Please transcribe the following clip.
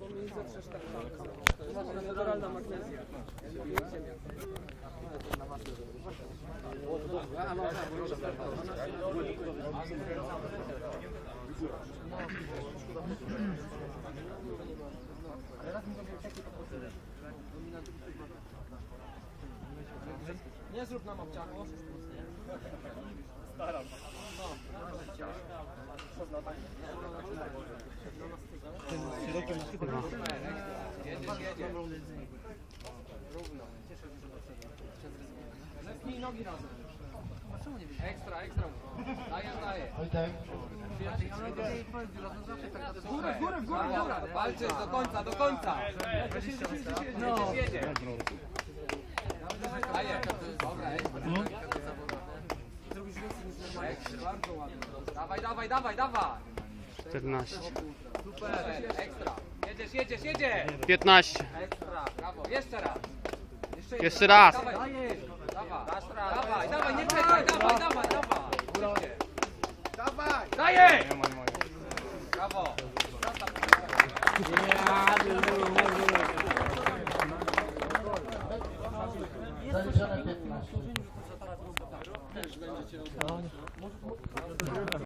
bo mi zetrzesz tak To jest naturalna magnezja. Ziemia. Nie zrób nam obciachu. Zepnij nogi razem. Ekstra, ekstra. Wojtek, W górę, w górę, w górę, dobra. Walczysz do końca, do końca. No. Jedzie. Daję. Dobra, ekstra. Bardzo ładnie. Dawaj, dawaj, dawaj, dawaj. 14, Super, ekstra. Jedziesz, jedziesz, jedziesz. 15, Ekstra, brawo. Jeszcze raz. Jeszcze, Jeszcze raz. Dawaj, dawaj, dawaj, dawaj, nie czekaj, dawaj, dawaj, dawaj. Dawaj. Daję. Brawo. zaliczone 15.